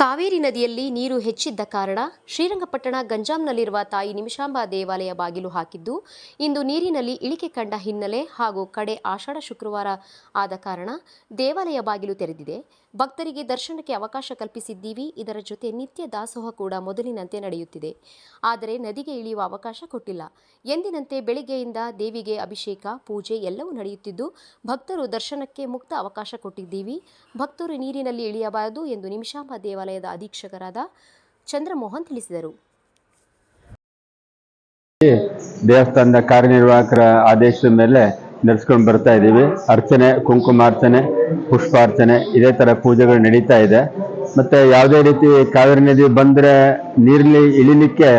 ಕಾವೇರಿ ನದಿಯಲ್ಲಿ ನೀರು ಹೆಚ್ಚಿದ್ದ ಕಾರಣ ಶ್ರೀರಂಗಪಟ್ಟಣ ಗಂಜಾಂನಲ್ಲಿರುವ ತಾಯಿ ನಿಮಿಷಾಂಬ ದೇವಾಲಯ ಬಾಗಿಲು ಹಾಕಿದ್ದು, ಇಂದು ನೀರಿನಲ್ಲಿ ಇಳಿಕೆ ಕಂಡ ಹಿನ್ನೆಲೆ ಹಾಗೂ ಕಡೆ ಆಷಾಢ ಶುಕ್ರವಾರ ಆದ ಕಾರಣ ದೇವಾಲಯ ಬಾಗಿಲು ತೆರೆದಿದೆ. ಭಕ್ತರಿಗೆ ದರ್ಶನಕ್ಕೆ ಅವಕಾಶ ಕಲ್ಪಿಸಿದ್ದೀವಿ. ಇದರ ಜೊತೆ ನಿತ್ಯ ದಾಸೋಹ ಕೂಡ ಮೊದಲಿನಂತೆ ನಡೆಯುತ್ತಿದೆ. ಆದರೆ ನದಿಗೆ ಇಳಿಯುವ ಅವಕಾಶ ಕೊಟ್ಟಿಲ್ಲ. ಎಂದಿನಂತೆ ಬೆಳಿಗ್ಗೆಯಿಂದ ದೇವಿಗೆ ಅಭಿಷೇಕ, ಪೂಜೆ ಎಲ್ಲವೂ ನಡೆಯುತ್ತಿದ್ದು, ಭಕ್ತರು ದರ್ಶನಕ್ಕೆ ಮುಕ್ತ ಅವಕಾಶ ಕೊಟ್ಟಿದ್ದೀವಿ. ಭಕ್ತರು ನೀರಿನಲ್ಲಿ ಇಳಿಯಬಾರದು ಎಂದು ನಿಮಿಷಾಂಬ ದೇವಾಲಯದ ಅಧೀಕ್ಷಕರಾದ ಚಂದ್ರಮೋಹನ್ ತಿಳಿಸಿದರು. ದೇವಸ್ಥಾನದ ಕಾರ್ಯನಿರ್ವಾಹಕರ ಆದೇಶದ ಮೇಲೆ ನಡೆಸ್ಕೊಂಡು ಬರ್ತಾ ಇದ್ದೀವಿ. ಅರ್ಚನೆ, ಕುಂಕುಮಾರ್ಚನೆ, ಪುಷ್ಪಾರ್ಚನೆ, ಇದೇ ಥರ ಪೂಜೆಗಳು ನಡೀತಾ ಇದೆ. ಮತ್ತು ಯಾವುದೇ ರೀತಿ ಕಾವೇರಿ ನದಿ ಬಂದರೆ ನೀರಲ್ಲಿ ಇಳಿಲಿಕ್ಕೆ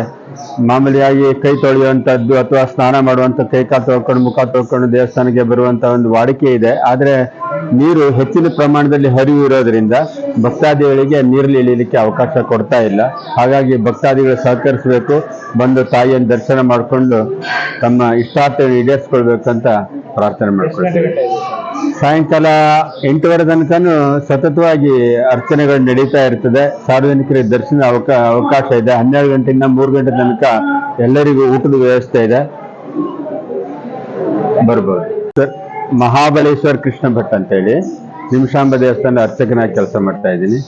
ಮಾಮೂಲಿಯಾಗಿ ಕೈ ತೊಳೆಯುವಂಥದ್ದು ಅಥವಾ ಸ್ನಾನ ಮಾಡುವಂಥ ಕೈ ಕಾಲು ತೊಳ್ಕೊಂಡು ಮುಖ ತೊಳ್ಕೊಂಡು ದೇವಸ್ಥಾನಕ್ಕೆ ಬರುವಂಥ ಒಂದು ವಾಡಿಕೆ ಇದೆ. ಆದರೆ ನೀರು ಹೆಚ್ಚಿನ ಪ್ರಮಾಣದಲ್ಲಿ ಹರಿವು ಇರೋದ್ರಿಂದ ಭಕ್ತಾದಿಗಳಿಗೆ ನೀರಲ್ಲಿ ಇಳಿಲಿಕ್ಕೆ ಅವಕಾಶ ಕೊಡ್ತಾ ಇಲ್ಲ. ಹಾಗಾಗಿ ಭಕ್ತಾದಿಗಳು ಸಹಕರಿಸಬೇಕು. ಬಂದು ತಾಯಿಯನ್ನು ದರ್ಶನ ಮಾಡಿಕೊಂಡು ತಮ್ಮ ಇಷ್ಟಾರ್ಥ ಈಡೇರಿಸ್ಕೊಳ್ಬೇಕಂತ ಪ್ರಾರ್ಥನೆ ಮಾಡಿಕೊಳ್ತೇವೆ. ಸಾಯಂಕಾಲ ಎಂಟುವರೆ ತನಕನೂ ಸತತವಾಗಿ ಅರ್ಚನೆಗಳು ನಡೀತಾ ಇರ್ತದೆ. ಸಾರ್ವಜನಿಕರಿಗೆ ದರ್ಶನ ಅವಕ ಅವಕಾಶ ಇದೆ. ಹನ್ನೆರಡು ಗಂಟೆಯಿಂದ ಮೂರು ಗಂಟೆ ತನಕ ಎಲ್ಲರಿಗೂ ಊಟದ ವ್ಯವಸ್ಥೆ ಇದೆ. ಬರ್ಬೋದು. ಸರ್ ಮಹಾಬಲೇಶ್ವರ್ ಕೃಷ್ಣ ಭಟ್ ಅಂತೇಳಿ ನಿಮಿಷಾಂಬ ದೇವಸ್ಥಾನ ಅರ್ಚಕನಾಗಿ ಕೆಲಸ ಮಾಡ್ತಾ ಇದ್ದೀನಿ.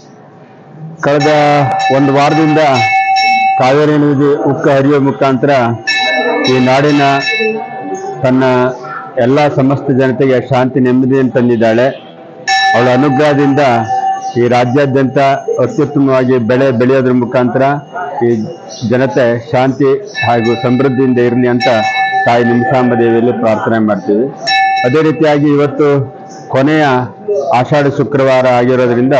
ಕಳೆದ ಒಂದು ವಾರದಿಂದ ಕಾವೇರಿ ನದಿ ಉಕ್ಕ ಹರಿಯುವ ಮುಖಾಂತರ ಈ ನಾಡಿನ ತನ್ನ ಎಲ್ಲ ಸಮಸ್ತ ಜನತೆಗೆ ಶಾಂತಿ ನೆಮ್ಮದಿಯನ್ನು ತಂದಿದ್ದಾಳೆ. ಅವಳ ಅನುಗ್ರಹದಿಂದ ಈ ರಾಜ್ಯಾದ್ಯಂತ ಅತ್ಯುತ್ತಮವಾಗಿ ಬೆಳೆ ಬೆಳೆಯೋದ್ರ ಮುಖಾಂತರ ಈ ಜನತೆ ಶಾಂತಿ ಹಾಗೂ ಸಮೃದ್ಧಿಯಿಂದ ಇರಲಿ ಅಂತ ತಾಯಿ ನಿಮಿಷಾಂಬ ದೇವಿಯಲ್ಲಿ ಪ್ರಾರ್ಥನೆ ಮಾಡ್ತೀವಿ. ಅದೇ ರೀತಿಯಾಗಿ ಇವತ್ತು ಕೊನೆಯ ಆಷಾಢ ಶುಕ್ರವಾರ ಆಗಿರೋದ್ರಿಂದ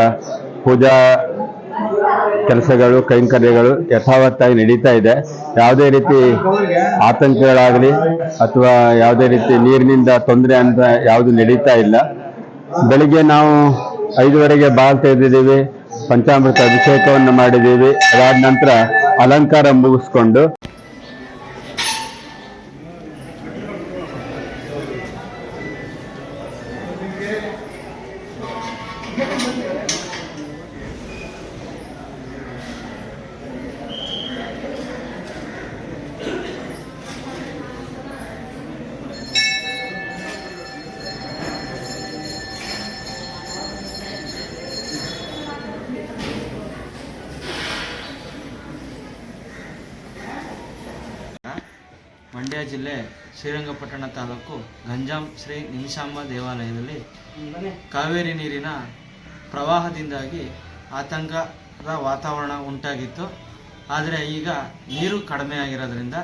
ಪೂಜಾ ಕೆಲಸಗಳು, ಕೈಂಕರ್ಯಗಳು ಯಥಾವತ್ತಾಗಿ ನಡೀತಾ ಇದೆ. ಯಾವುದೇ ರೀತಿ ಆತಂಕಗಳಾಗಲಿ ಅಥವಾ ಯಾವುದೇ ರೀತಿ ನೀರಿನಿಂದ ತೊಂದರೆ ಅಂತ ಯಾವುದು ನಡೀತಾ ಇಲ್ಲ. ಬೆಳಿಗ್ಗೆ ನಾವು ಐದುವರೆಗೆ ಬಾಲ್ ತೆಗೆದಿದ್ದೀವಿ. ಪಂಚಾಮೃತ ಅಭಿಷೇಕವನ್ನು ಮಾಡಿದ್ದೀವಿ. ಅದಾದ ನಂತರ ಅಲಂಕಾರ ಮುಗಿಸ್ಕೊಂಡು ಮಂಡ್ಯ ಜಿಲ್ಲೆ ಶ್ರೀರಂಗಪಟ್ಟಣ ತಾಲೂಕು ಗಂಜಾಂ ಶ್ರೀ ನಿಮಿಷಾಂಬ ದೇವಾಲಯದಲ್ಲಿ ಕಾವೇರಿ ನೀರಿನ ಪ್ರವಾಹದಿಂದಾಗಿ ಆತಂಕದ ವಾತಾವರಣ ಉಂಟಾಗಿತ್ತು. ಆದರೆ ಈಗ ನೀರು ಕಡಿಮೆ ಆಗಿರೋದ್ರಿಂದ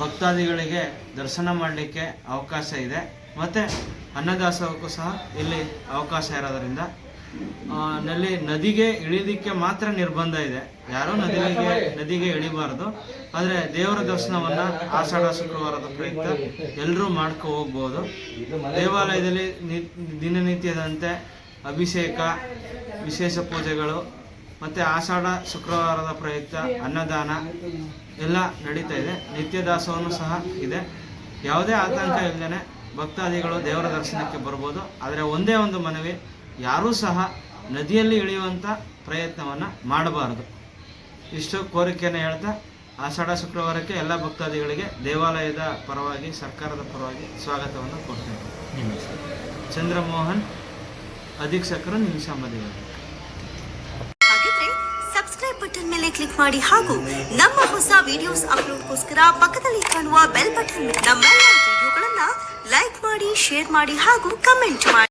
ಭಕ್ತಾದಿಗಳಿಗೆ ದರ್ಶನ ಮಾಡಲಿಕ್ಕೆ ಅವಕಾಶ ಇದೆ. ಮತ್ತು ಅನ್ನದಾಸೋಹಕ್ಕೂ ಸಹ ಇಲ್ಲಿ ಅವಕಾಶ ಇರೋದರಿಂದ ನಲ್ಲಿ ನದಿಗೆ ಇಳಿಲಿಕ್ಕೆ ಮಾತ್ರ ನಿರ್ಬಂಧ ಇದೆ. ಯಾರೋ ನದಿಗೆ ನದಿಗೆ ಇಳಿಬಾರದು. ಆದರೆ ದೇವರ ದರ್ಶನವನ್ನ ಆಷಾಢ ಶುಕ್ರವಾರದ ಪ್ರಯುಕ್ತ ಎಲ್ಲರೂ ಮಾಡ್ಕೊ ಹೋಗ್ಬೋದು. ದೇವಾಲಯದಲ್ಲಿ ನಿ- ದಿನನಿತ್ಯದಂತೆ ಅಭಿಷೇಕ ವಿಶೇಷ ಪೂಜೆಗಳು ಮತ್ತು ಆಷಾಢ ಶುಕ್ರವಾರದ ಪ್ರಯುಕ್ತ ಅನ್ನದಾನ ಎಲ್ಲ ನಡೀತಾ ಇದೆ. ನಿತ್ಯ ದಾಸವನ್ನು ಸಹ ಇದೆ. ಯಾವುದೇ ಆತಂಕ ಇಲ್ಲದೇ ಭಕ್ತಾದಿಗಳು ದೇವರ ದರ್ಶನಕ್ಕೆ ಬರ್ಬೋದು. ಆದರೆ ಒಂದೇ ಒಂದು ಮನವಿ ಯಾರೂ ಸಹ ನದಿಯಲ್ಲಿ ಇಳಿಯುವಂಥ ಪ್ರಯತ್ನವನ್ನು ಮಾಡಬಾರದು. ಇಷ್ಟು ಕೋರಿಕೆಯನ್ನು ಹೇಳ್ತಾ ಆಷಾಢ ಶುಕ್ರವಾರಕ್ಕೆ ಎಲ್ಲ ಭಕ್ತಾದಿಗಳಿಗೆ ದೇವಾಲಯದ ಪರವಾಗಿ ಸರ್ಕಾರದ ಪರವಾಗಿ ಸ್ವಾಗತವನ್ನು ಕೊಡ್ತೇನೆ. ಚಂದ್ರಮೋಹನ್ ಅಧೀಕ್ಷಕರು ನಿಮಿಷಾಂಬ ದೇವಾಲಯ ಹಾಗಿದ್ರೆ ಸಬ್ಸ್ಕ್ರೈಬ್ ಬಟನ್ ಮೇಲೆ ಕ್ಲಿಕ್ ಮಾಡಿ ಹಾಗೂ ನಮ್ಮ ಹೊಸ ವಿಡಿಯೋಸ್ ಅಪ್ಲೋಡ್ಗೋಸ್ಕರ ಪಕ್ಕದಲ್ಲಿ ಕಾಣುವ ಬೆಲ್ ಬಟನ್ ನಮ್ಮ ವಿಡಿಯೋಗಳನ್ನ ಲೈಕ್ ಮಾಡಿ ಶೇರ್ ಮಾಡಿ ಹಾಗೂ ಕಮೆಂಟ್ ಮಾಡಿ.